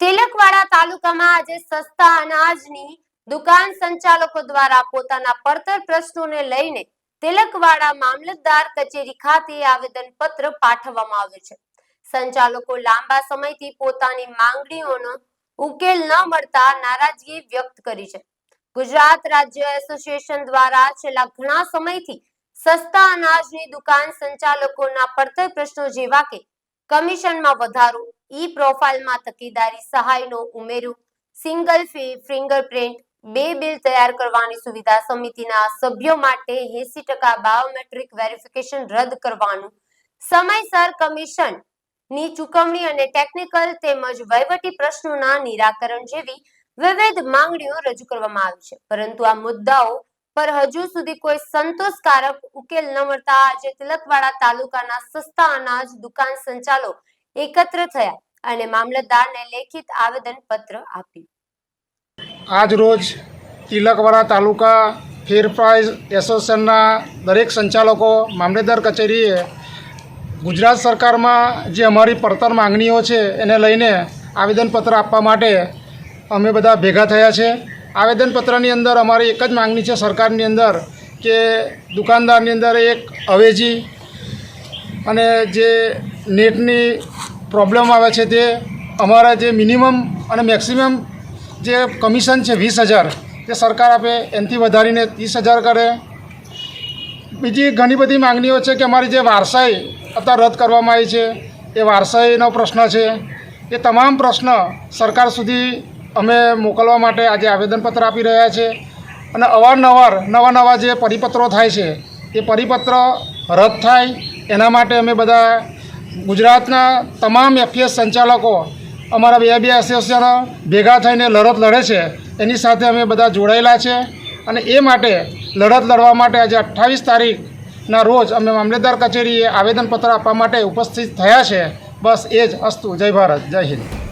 તિલકવાડા તાલુકામાં આજે સસ્તા અનાજની દુકાન સંચાલકો દ્વારા પોતાના પડતર પ્રશ્નોને લઈને તિલકવાડા મામલતદાર કચેરી ખાતે આવેદન પત્ર પાઠવવામાં આવ્યું છે. સંચાલકો લાંબા સમયથી પોતાની માંગણીઓનો ઉકેલ ન મળતા નારાજગી વ્યક્ત કરી છે. ગુજરાત રાજ્ય એસોસિએશન દ્વારા છેલ્લા ઘણા સમયથી સસ્તા અનાજની દુકાન સંચાલકોના પડતર પ્રશ્નો જેવા કે કમિશનમાં વધારો ઈ પ્રોફાઇલમાં તકેદારી સહાયનો ઉમેરો, સિંગલ ફી, ફિંગરપ્રિન્ટ, બે બિલ તૈયાર કરવાની સુવિધા સમિતિના સભ્યો માટે એસી ટકા બાયોમેટ્રિક વેરિફિકેશન રદ કરવાનું, સમયસર કમિશન, ની ચૂકવણી અને ટેકનિકલ તેમજ વહીવટી પ્રશ્નોના નિરાકરણ જેવી વિવિધ માંગણીઓ રજૂ કરવામાં આવી છે. પરંતુ આ મુદ્દાઓ પર હજુ સુધી કોઈ સંતોષકારક ઉકેલ ન મળતા આજે તિલકવાડા તાલુકાના સસ્તા અનાજ દુકાન સંચાલો એકત્ર થયા. અને મામલતદારને લેખિત આવેદન પત્ર આપ્યું. આજ રોજ તિલકવાડા તાલુકા ફેરફાઈઝ એસોસિએશનના દરેક સંચાલકો, મામલતદાર કચેરીએ ગુજરાત સરકારમાં જે અમારી પડતર માંગણીઓ છે એને લઈને આવેદનપત્ર આપવા માટે અમે બધા ભેગા થયા છે. આવેદનપત્રની અંદર અમારી એક જ માંગણી છે સરકારની અંદર કે દુકાનદારની અંદર એક અવેજી અને જે નેટની પ્રોબ્લેમ આવે છે તે અમારા જે મિનિમમ અને મેક્સિમમ જે કમિશન છે વીસ હજાર, તે સરકાર આપે, એનાથી વધારીને ત્રીસ હજાર કરે. બીજી ઘણી બધી માંગણીઓ છે કે અમારી જે વારસાઈ અત્યારે રદ કરવામાં આવી છે, એ વારસાઈનો પ્રશ્ન છે. એ તમામ પ્રશ્ન સરકાર સુધી અમે મોકલવા માટે આજે આવેદનપત્ર આપી રહ્યા છે અને અવારનવાર નવા નવા જે પરિપત્રો થાય છે, એ પરિપત્ર રદ થાય, એના માટે અમે બધા ગુજરાતના તમામ એફએસ સંચાલકો અમારા બે બે એસોસિએશનો ભેગા થઈને લડત લડે છે. એની સાથે અમે બધા જોડાયેલા છે અને એ માટે લડત લડવા માટે આજે અઠ્ઠાવીસ તારીખના રોજ અમે મામલેદાર કચેરીએ આવેદનપત્ર આપવા માટે ઉપસ્થિત થયા છે. બસ એ જ અસ્તુ. જય ભારત. જય હિન્દ.